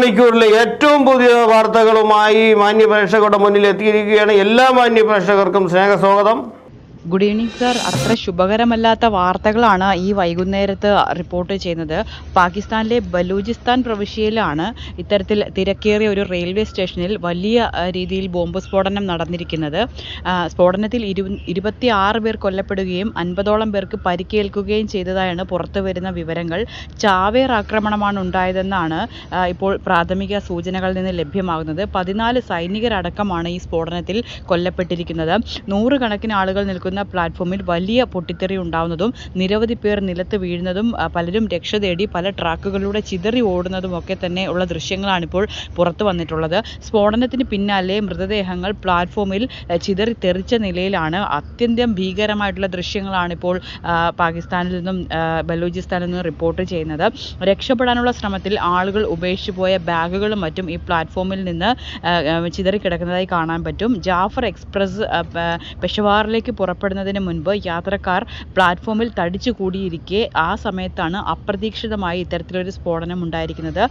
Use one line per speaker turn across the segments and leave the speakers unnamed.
മണിക്കൂറിലെ ഏറ്റവും പുതിയ വാർത്തകളുമായി മാന്യ പ്രേക്ഷകരുടെ മുന്നിൽ എത്തിയിരിക്കുകയാണ് എല്ലാ മാന്യ പ്രേക്ഷകർക്കും സ്നേഹസ്വാഗതം.
ഗുഡ് ഈവനിങ് സർ അത്ര ശുഭകരമല്ലാത്ത വാർത്തകളാണ് ഈ വൈകുന്നേരത്ത് റിപ്പോർട്ട് ചെയ്യുന്നത്. പാകിസ്ഥാനിലെ ബലൂചിസ്ഥാൻ പ്രവിശ്യയിലാണ് ഇത്തരത്തിൽ തിരക്കേറിയ ഒരു റെയിൽവേ സ്റ്റേഷനിൽ വലിയ രീതിയിൽ ബോംബ് സ്ഫോടനം നടന്നിരിക്കുന്നത്. സ്ഫോടനത്തിൽ ഇരു ഇരുപത്തി ആറ് പേർ കൊല്ലപ്പെടുകയും അൻപതോളം പേർക്ക് പരിക്കേൽക്കുകയും ചെയ്തതായാണ് പുറത്തു വരുന്ന വിവരങ്ങൾ. ചാവേർ ആക്രമണമാണ് ഉണ്ടായതെന്നാണ് ഇപ്പോൾ പ്രാഥമിക സൂചനകളിൽ നിന്ന് ലഭ്യമാകുന്നത്. പതിനാല് സൈനികരടക്കമാണ് ഈ സ്ഫോടനത്തിൽ കൊല്ലപ്പെട്ടിരിക്കുന്നത്. നൂറുകണക്കിന് ആളുകൾ നിൽക്കുന്ന പ്ലാറ്റ്ഫോമിൽ വലിയ പൊട്ടിത്തെറി ഉണ്ടാവുന്നതും നിരവധി പേർ നിലത്ത് വീഴുന്നതും പലരും രക്ഷ തേടി പല ട്രാക്കുകളിലൂടെ ചിതറി ഓടുന്നതും ഒക്കെ തന്നെ ഉള്ള ദൃശ്യങ്ങളാണ് ഇപ്പോൾ പുറത്തു വന്നിട്ടുള്ളത്. സ്ഫോടനത്തിന് പിന്നാലെ മൃതദേഹങ്ങൾ പ്ലാറ്റ്ഫോമിൽ ചിതറി തെറിച്ച നിലയിലാണ്. അത്യന്തം ഭീകരമായിട്ടുള്ള ദൃശ്യങ്ങളാണ് ഇപ്പോൾ പാകിസ്ഥാനിൽ നിന്നും ബലൂചിസ്ഥാനിൽ നിന്നും റിപ്പോർട്ട് ചെയ്യുന്നത്. രക്ഷപ്പെടാനുള്ള ശ്രമത്തിൽ ആളുകൾ ഉപേക്ഷിച്ചു പോയ ബാഗുകളും മറ്റും ഈ പ്ലാറ്റ്ഫോമിൽ നിന്ന് ചിതറി കിടക്കുന്നതായി കാണാൻ പറ്റും. ജാഫർ എക്സ്പ്രസ് പെഷവാറിലേക്ക് പ- പെഷവാറിലേക്ക് പുറപ്പെടുന്നതിന് മുൻപ് യാത്രക്കാർ പ്ലാറ്റ്ഫോമിൽ തടിച്ചു കൂടിയിരിക്കെ ആ സമയത്താണ് അപ്രതീക്ഷിതമായി ഇത്തരത്തിലൊരു സ്ഫോടനം ഉണ്ടായിരിക്കുന്നത്.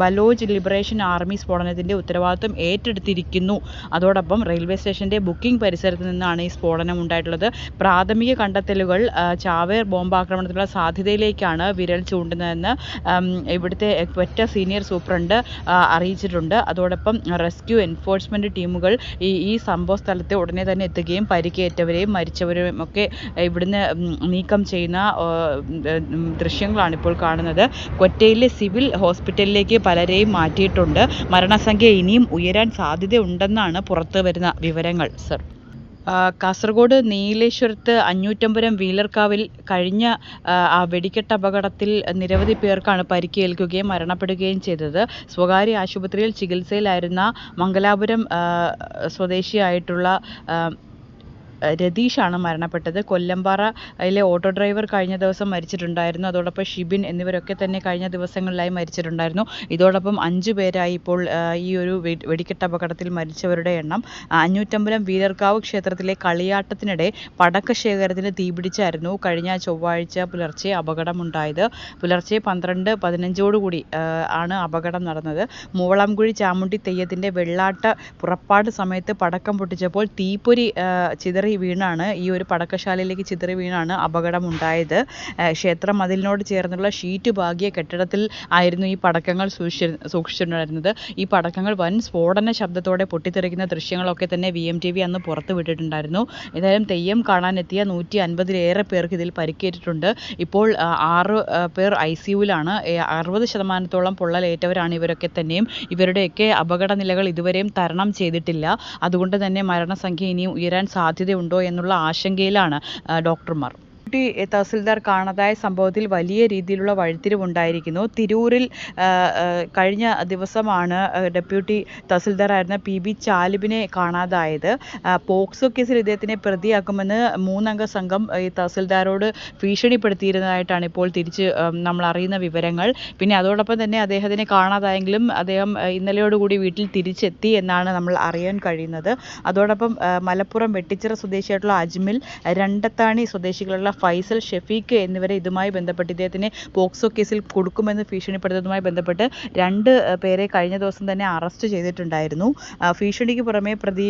ബലോജ് ലിബറേഷൻ ആർമി സ്ഫോടനത്തിന്റെ ഉത്തരവാദിത്വം ഏറ്റെടുത്തിരിക്കുന്നു. അതോടൊപ്പം റെയിൽവേ സ്റ്റേഷന്റെ ബുക്കിംഗ് പരിസരത്ത് നിന്നാണ് ഈ സ്ഫോടനം ഉണ്ടായിട്ടുള്ളത്. പ്രാഥമിക കണ്ടെത്തലുകൾ ചാവേർ ബോംബാക്രമണത്തിനുള്ള സാധ്യതയിലേക്കാണ് വിരൽ ചൂണ്ടുന്നതെന്ന് ഇവിടുത്തെ ഒറ്റ സീനിയർ സൂപ്രണ്ട് അറിയിച്ചിട്ടുണ്ട്. അതോടൊപ്പം റെസ്ക്യൂ എൻഫോഴ്സ്മെന്റ് ടീമുകൾ ഈ ഈ സംഭവ സ്ഥലത്ത് ഉടനെ തന്നെ എത്തുകയും പരിക്കേറ്റവരെയും മരിച്ചവരെയും ഒക്കെ ഇവിടുന്ന് നീക്കം ചെയ്യുന്ന ദൃശ്യങ്ങളാണ് ഇപ്പോൾ കാണുന്നത്. കൊറ്റയിലെ സിവിൽ ഹോസ്പിറ്റലിലേക്ക് പലരെയും മാറ്റിയിട്ടുണ്ട്. മരണസംഖ്യ ഇനിയും ഉയരാൻ സാധ്യതയുണ്ടെന്നാണ് പുറത്തു വരുന്ന വിവരങ്ങൾ സർ. കാസർഗോഡ് നീലേശ്വരത്ത് അഞ്ഞൂറ്റമ്പരം വീലർക്കാവിൽ കഴിഞ്ഞ ആ, വെടിക്കെട്ട് അപകടത്തിൽ നിരവധി പേർക്കാണ് പരിക്കേൽക്കുകയും മരണപ്പെടുകയും ചെയ്തത്. സ്വകാര്യ ആശുപത്രിയിൽ ചികിത്സയിലായിരുന്ന മംഗലാപുരം സ്വദേശിയായിട്ടുള്ള രതീഷാണ് മരണപ്പെട്ടത്. കൊല്ലമ്പാറയിലെ ഓട്ടോ ഡ്രൈവർ കഴിഞ്ഞ ദിവസം മരിച്ചിട്ടുണ്ടായിരുന്നു. അതോടൊപ്പം ഷിബിൻ എന്നിവരൊക്കെ തന്നെ കഴിഞ്ഞ ദിവസങ്ങളിലായി മരിച്ചിട്ടുണ്ടായിരുന്നു. ഇതോടൊപ്പം അഞ്ചു പേരായി ഇപ്പോൾ ഈ ഒരു വെടിക്കെട്ട് അപകടത്തിൽ മരിച്ചവരുടെ എണ്ണം അഞ്ഞൂറ്റമ്പലം വീരർക്കാവ് ക്ഷേത്രത്തിലെ കളിയാട്ടത്തിനിടെ പടക്ക ശേഖരത്തിന് തീപിടിച്ചായിരുന്നു കഴിഞ്ഞ ചൊവ്വാഴ്ച പുലർച്ചെ അപകടമുണ്ടായത്. പുലർച്ചെ പന്ത്രണ്ട് പതിനഞ്ചോടുകൂടി ആണ് അപകടം നടന്നത്. മൂവളംകുഴി ചാമുണ്ടി തെയ്യത്തിന്റെ വെള്ളാട്ട പുറപ്പാട് സമയത്ത് പടക്കം പൊട്ടിച്ചപ്പോൾ തീപ്പൊരി ആ, ചിതറി വീണാണ്. ഈ ഒരു പടക്കശാലയിലേക്ക് ചിതറി വീണാണ് അപകടമുണ്ടായത്. ക്ഷേത്ര മതിലിനോട് ചേർന്നുള്ള ഷീറ്റ് പാകിയ കെട്ടിടത്തിൽ ആയിരുന്നു ഈ പടക്കങ്ങൾ സൂക്ഷിച്ചി സൂക്ഷിച്ചിട്ടുണ്ടായിരുന്നത്. ഈ പടക്കങ്ങൾ വൻ സ്ഫോടന ശബ്ദത്തോടെ പൊട്ടിത്തെറിക്കുന്ന ദൃശ്യങ്ങളൊക്കെ തന്നെ വി എം ടി വി അന്ന് പുറത്തു വിട്ടിട്ടുണ്ടായിരുന്നു. ഏതായാലും തെയ്യം കാണാനെത്തിയ നൂറ്റി അൻപതിലേറെ പേർക്ക് ഇതിൽ പരിക്കേറ്റിട്ടുണ്ട്. ഇപ്പോൾ ആറ് പേർ ഐ സി യുവിലാണ്. അറുപത് ശതമാനത്തോളം പൊള്ളലേറ്റവരാണ് ഇവരൊക്കെ തന്നെയും. ഇവരുടെയൊക്കെ അപകട നിലകൾ ഇതുവരെയും തരണം ചെയ്തിട്ടില്ല. അതുകൊണ്ട് തന്നെ മരണസംഖ്യ ഇനിയും ഉയരാൻ സാധ്യതയുണ്ടോ എന്നുള്ള ആശങ്കയിലാണ് ഡോക്ടർമാർ. ഡെപ്യൂട്ടി തഹസിൽദാർ കാണാതായ സംഭവത്തിൽ വലിയ രീതിയിലുള്ള വഴിത്തിരിവുണ്ടായിരിക്കുന്നു. തിരൂരിൽ കഴിഞ്ഞ ദിവസമാണ് ഡെപ്യൂട്ടി തഹസിൽദാറായിരുന്ന പി ബി ചാലിബിനെ കാണാതായത്. പോക്സോ കേസിൽ ഇദ്ദേഹത്തിനെ പ്രതിയാക്കുമെന്ന് മൂന്നംഗ സംഘം ഈ തഹസിൽദാരോട് ഭീഷണിപ്പെടുത്തിയിരുന്നതായിട്ടാണ് ഇപ്പോൾ തിരിച്ച് നമ്മൾ അറിയുന്ന വിവരങ്ങൾ. പിന്നെ അതോടൊപ്പം തന്നെ അദ്ദേഹത്തിനെ കാണാതായെങ്കിലും അദ്ദേഹം ഇന്നലെയോടുകൂടി വീട്ടിൽ തിരിച്ചെത്തി എന്നാണ് നമ്മൾ അറിയാൻ കഴിയുന്നത്. അതോടൊപ്പം മലപ്പുറം വെട്ടിച്ചിറ സ്വദേശിയായിട്ടുള്ള അജ്മിൽ രണ്ടത്താണി സ്വദേശികളുള്ള ഫൈസൽ ഷെഫീഖ് എന്നിവരെ ഇതുമായി ബന്ധപ്പെട്ട് ഇദ്ദേഹത്തിനെ പോക്സോ കേസിൽ കൊടുക്കുമെന്ന് ഭീഷണിപ്പെടുത്തുന്നതുമായി ബന്ധപ്പെട്ട് രണ്ട് പേരെ കഴിഞ്ഞ ദിവസം തന്നെ അറസ്റ്റ് ചെയ്തിട്ടുണ്ടായിരുന്നു. ഭീഷണിക്ക് പുറമെ പ്രതി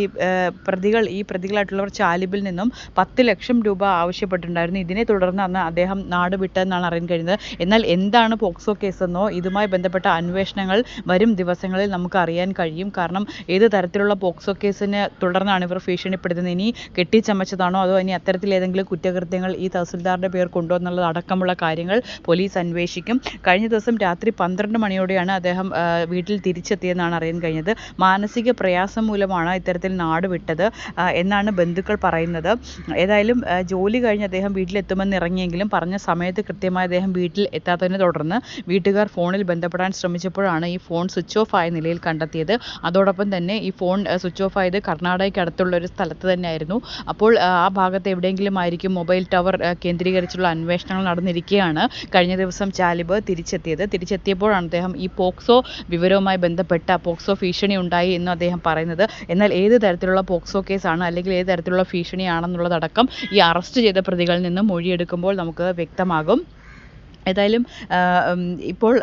പ്രതികൾ ഈ പ്രതികളായിട്ടുള്ളവർ ചാലിബിൽ നിന്നും പത്ത് ലക്ഷം രൂപ ആവശ്യപ്പെട്ടിട്ടുണ്ടായിരുന്നു. ഇതിനെ തുടർന്ന് അന്ന് അദ്ദേഹം നാട് വിട്ടതെന്നാണ് അറിയാൻ കഴിയുന്നത്. എന്നാൽ എന്താണ് പോക്സോ കേസെന്നോ ഇതുമായി ബന്ധപ്പെട്ട അന്വേഷണങ്ങൾ വരും ദിവസങ്ങളിൽ നമുക്ക് അറിയാൻ കഴിയും. കാരണം ഏത് തരത്തിലുള്ള പോക്സോ കേസിനെ തുടർന്നാണ് ഇവർ ഭീഷണിപ്പെടുത്തുന്നത്? ഇനി കെട്ടിച്ചമച്ചതാണോ? അതോ ഇനി അത്തരത്തിൽ ഏതെങ്കിലും കുറ്റകൃത്യങ്ങൾ ഈ തഹസിൽദാറിന്റെ പേർ കൊണ്ടോ എന്നുള്ളത് അടക്കമുള്ള കാര്യങ്ങൾ പോലീസ് അന്വേഷിക്കും. കഴിഞ്ഞ ദിവസം രാത്രി പന്ത്രണ്ട് മണിയോടെയാണ് അദ്ദേഹം വീട്ടിൽ തിരിച്ചെത്തിയെന്നാണ് അറിയാൻ കഴിഞ്ഞത്. മാനസിക പ്രയാസം മൂലമാണ് ഇത്തരത്തിൽ നാട് വിട്ടത് എന്നാണ് ബന്ധുക്കൾ പറയുന്നത്. ഏതായാലും ജോലി കഴിഞ്ഞ് അദ്ദേഹം വീട്ടിലെത്തുമെന്ന് ഇറങ്ങിയെങ്കിലും പറഞ്ഞ സമയത്ത് കൃത്യമായി അദ്ദേഹം വീട്ടിൽ എത്താത്തതിനെ തുടർന്ന് വീട്ടുകാർ ഫോണിൽ ബന്ധപ്പെടാൻ ശ്രമിച്ചപ്പോഴാണ് ഈ ഫോൺ സ്വിച്ച് ഓഫ് ആയ നിലയിൽ കണ്ടെത്തിയത്. അതോടൊപ്പം തന്നെ ഈ ഫോൺ സ്വിച്ച് ഓഫ് ആയത് കർണാടകയ്ക്ക് അടുത്തുള്ള ഒരു സ്ഥലത്ത് തന്നെയായിരുന്നു. അപ്പോൾ ആ, ഭാഗത്ത് എവിടെയെങ്കിലും ആയിരിക്കും മൊബൈൽ ടവർ കേന്ദ്രീകരിച്ചുള്ള അന്വേഷണങ്ങൾ നടന്നിരിക്കുകയാണ് കഴിഞ്ഞ ദിവസം ചാലിബ് തിരിച്ചെത്തിയത്. തിരിച്ചെത്തിയപ്പോഴാണ് അദ്ദേഹം ഈ പോക്സോ വിവരവുമായി ബന്ധപ്പെട്ട പോക്സോ ഭീഷണി ഉണ്ടായി എന്ന് അദ്ദേഹം പറയുന്നത്. എന്നാൽ ഏത് തരത്തിലുള്ള പോക്സോ കേസാണ് അല്ലെങ്കിൽ ഏത് തരത്തിലുള്ള ഭീഷണിയാണെന്നുള്ളതടക്കം ഈ അറസ്റ്റ് ചെയ്ത പ്രതികളിൽ നിന്ന് മൊഴിയെടുക്കുമ്പോൾ നമുക്ക് വ്യക്തമാകും. ഏതായാലും ഇപ്പോൾ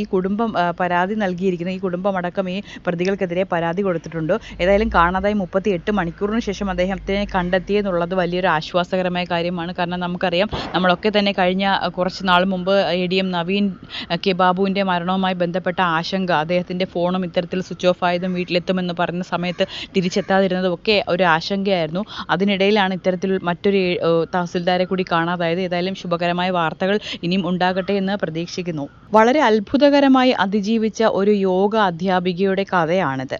ഈ കുടുംബം പരാതി നൽകിയിരിക്കുന്ന ഈ കുടുംബമടക്കം ഈ പ്രതികൾക്കെതിരെ പരാതി കൊടുത്തിട്ടുണ്ട്. ഏതായാലും കാണാതായി മുപ്പത്തി എട്ട് മണിക്കൂറിന് ശേഷം അദ്ദേഹത്തിനെ കണ്ടെത്തി എന്നുള്ളത് വലിയൊരു ആശ്വാസകരമായ കാര്യമാണ്. കാരണം നമുക്കറിയാം നമ്മളൊക്കെ തന്നെ കഴിഞ്ഞ കുറച്ച് നാൾ മുമ്പ് A D M Naveen K ബാബുവിന്റെ മരണവുമായി ബന്ധപ്പെട്ട ആശങ്ക അദ്ദേഹത്തിന്റെ ഫോണും ഇത്തരത്തിൽ സ്വിച്ച് ഓഫ് ആയതും വീട്ടിലെത്തുമെന്ന് പറഞ്ഞ സമയത്ത് തിരിച്ചെത്താതിരുന്നതും ഒക്കെ ഒരു ആശങ്കയായിരുന്നു. അതിനിടയിലാണ് ഇത്തരത്തിൽ മറ്റൊരു തഹസിൽദാരെ കൂടി കാണാതായത്. ഏതായാലും ശുഭകരമായ വാർത്തകൾ ഇനിയും ഉണ്ടാകട്ടെ എന്ന് പ്രതീക്ഷിക്കുന്നു. വളരെ അത്ഭുതകരമായി അതിജീവിച്ച ഒരു യോഗ അധ്യാപികയുടെ കഥയാണിത്.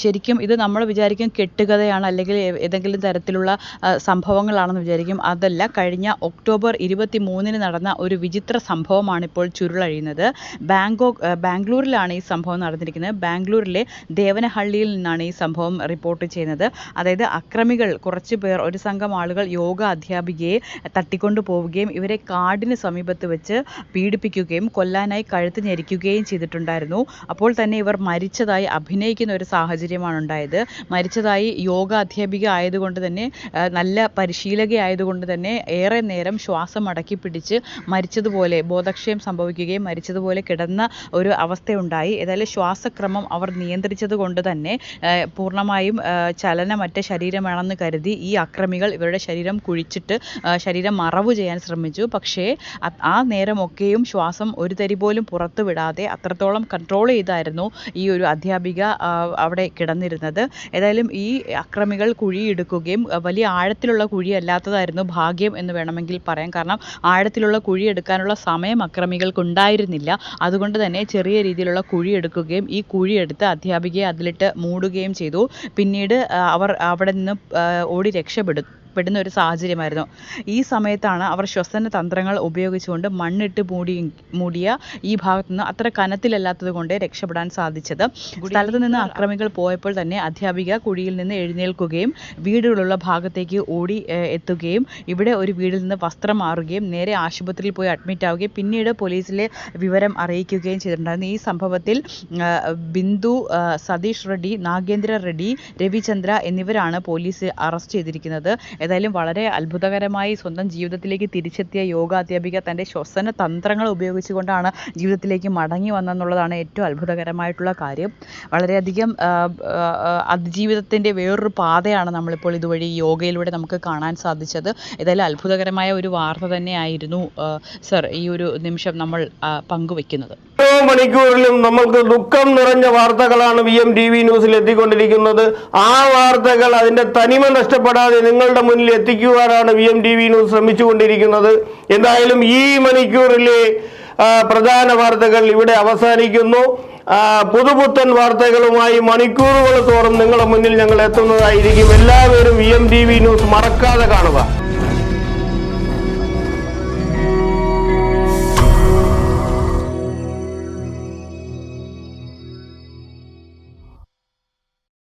ശരിക്കും ഇത് നമ്മൾ വിചാരിക്കും കെട്ടുകഥയാണ് അല്ലെങ്കിൽ ഏതെങ്കിലും തരത്തിലുള്ള സംഭവങ്ങളാണെന്ന് വിചാരിക്കും. അതല്ല കഴിഞ്ഞ ഒക്ടോബർ ഇരുപത്തി മൂന്നിന് നടന്ന ഒരു വിചിത്ര സംഭവമാണ് ഇപ്പോൾ ചുരുളഴിയുന്നത് ബാങ്കോക്ക് ബാംഗ്ലൂരിലാണ് ഈ സംഭവം നടന്നിരിക്കുന്നത്. ബാംഗ്ലൂരിലെ ദേവനഹള്ളിയിൽ നിന്നാണ് ഈ സംഭവം റിപ്പോർട്ട് ചെയ്യുന്നത്. അതായത് അക്രമികൾ കുറച്ചുപേർ ഒരു സംഘം ആളുകൾ യോഗ അധ്യാപികയെ തട്ടിക്കൊണ്ടു പോവുകയും ഇവരെ കാടിന് സമീപത്ത് വെച്ച് പീഡിപ്പിക്കുകയും കൊല്ലാനായി കഴുത്ത് ഞെരിക്കുകയും ചെയ്തിട്ടുണ്ടായിരുന്നു. അപ്പോൾ തന്നെ ഇവർ മരിച്ചതായി അഭിനയിക്കുന്ന ഒരു സാഹചര്യമാണ് ഉണ്ടായത്. മരിച്ചതായി യോഗ അധ്യാപിക ആയതുകൊണ്ട് തന്നെ നല്ല പരിശീലക ആയതുകൊണ്ട് തന്നെ ഏറെ നേരം ശ്വാസം അടക്കി പിടിച്ച് മരിച്ചതുപോലെ ബോധക്ഷയം സംഭവിക്കുകയും മരിച്ചതുപോലെ കിടന്ന ഒരു അവസ്ഥയുണ്ടായി. ഏതായാലും ശ്വാസക്രമം അവർ നിയന്ത്രിച്ചത് കൊണ്ട് തന്നെ പൂർണമായും ചലനമറ്റ ശരീരമാണെന്ന് കരുതി ഈ അക്രമികൾ ഇവരുടെ ശരീരം കുഴിച്ചിട്ട് ശരീരം മറവ് ചെയ്യാൻ ശ്രമിച്ചു. പക്ഷേ ആ നേരമൊക്കെയും ശ്വാസം ഒരു തരി പോലും പുറത്തു വിടാതെ അത്രത്തോളം കൺട്രോൾ ചെയ്തായിരുന്നു ഈ ഒരു അധ്യാപിക അവിടെ കിടന്നിരുന്നത്. ഏതായാലും ഈ അക്രമികൾ കുഴിയെടുക്കുകയും വലിയ ആഴത്തിലുള്ള കുഴിയല്ലാത്തതായിരുന്നു ഭാഗ്യം എന്ന് വേണമെങ്കിൽ പറയാം. കാരണം ആഴത്തിലുള്ള കുഴി എടുക്കാനുള്ള സമയം അക്രമികൾക്ക് ഉണ്ടായിരുന്നില്ല അതുകൊണ്ട് തന്നെ ചെറിയ രീതിയിലുള്ള കുഴി എടുക്കുകയും ഈ കുഴിയെടുത്ത് അധ്യാപികയെ അതിലിട്ട് മൂടുകയും ചെയ്തു. പിന്നീട് അവർ അവിടെ നിന്ന് ഓടി രക്ഷപ്പെടും പെടുന്ന ഒരു സാഹചര്യമായിരുന്നു. ഈ സമയത്താണ് അവർ ശ്വസന തന്ത്രങ്ങൾ ഉപയോഗിച്ചുകൊണ്ട് മണ്ണിട്ട് മൂടി മൂടിയ ഈ ഭാഗത്തു നിന്ന് അത്ര കനത്തിലല്ലാത്തത് കൊണ്ട് രക്ഷപ്പെടാൻ സാധിച്ചത്. സ്ഥലത്ത് നിന്ന് അക്രമികൾ പോയപ്പോൾ തന്നെ അധ്യാപിക കുഴിയിൽ നിന്ന് എഴുന്നേൽക്കുകയും വീടുകളുള്ള ഭാഗത്തേക്ക് ഓടി എത്തുകയും ഇവിടെ ഒരു വീടിൽ നിന്ന് വസ്ത്രം മാറുകയും നേരെ ആശുപത്രിയിൽ പോയി അഡ്മിറ്റ് ആവുകയും പിന്നീട് പോലീസിലെ വിവരം അറിയിക്കുകയും ചെയ്തിട്ടുണ്ടായിരുന്നു. ഈ സംഭവത്തിൽ ബിന്ദു സതീഷ് റെഡ്ഡി നാഗേന്ദ്ര റെഡ്ഡി രവിചന്ദ്ര എന്നിവരാണ് പോലീസ് അറസ്റ്റ് ചെയ്തിരിക്കുന്നത്. ഏതായാലും വളരെ അത്ഭുതകരമായി സ്വന്തം ജീവിതത്തിലേക്ക് തിരിച്ചെത്തിയ യോഗ അധ്യാപിക തന്റെ ശ്വസന തന്ത്രങ്ങൾ ഉപയോഗിച്ചുകൊണ്ടാണ് ജീവിതത്തിലേക്ക് മടങ്ങി വന്നെന്നുള്ളതാണ് ഏറ്റവും അത്ഭുതകരമായിട്ടുള്ള കാര്യം. വളരെയധികം അതിജീവിതത്തിന്റെ വേറൊരു പാതയാണ് നമ്മളിപ്പോൾ ഇതുവഴി യോഗയിലൂടെ നമുക്ക് കാണാൻ സാധിച്ചത്. ഏതായാലും അത്ഭുതകരമായ ഒരു വാർത്ത തന്നെയായിരുന്നു സർ ഈ ഒരു നിമിഷം നമ്മൾ പങ്കുവെക്കുന്നത്.
ഓരോ മണിക്കൂറിലും നമ്മൾക്ക് ദുഃഖം നിറഞ്ഞ വാർത്തകളാണ് വി എം ടി വി ന്യൂസിൽ എത്തിക്കൊണ്ടിരിക്കുന്നത്. ആ വാർത്തകൾ അതിന്റെ തനിമ നഷ്ടപ്പെടാതെ നിങ്ങളുടെ മുന്നിൽ എത്തിക്കുവാനാണ് V M T V news ശ്രമിച്ചുകൊണ്ടിരിക്കുന്നത്. എന്തായാലും ഈ മണിക്കൂറിലെ പ്രധാന വാർത്തകൾ ഇവിടെ അവസാനിക്കുന്നു. പുതുപുത്തൻ വാർത്തകളുമായി മണിക്കൂറുകൾ തോറും നിങ്ങളുടെ മുന്നിൽ ഞങ്ങൾ എത്തുന്നതായിരിക്കും. എല്ലാവരും V M T V news മറക്കാതെ കാണുക.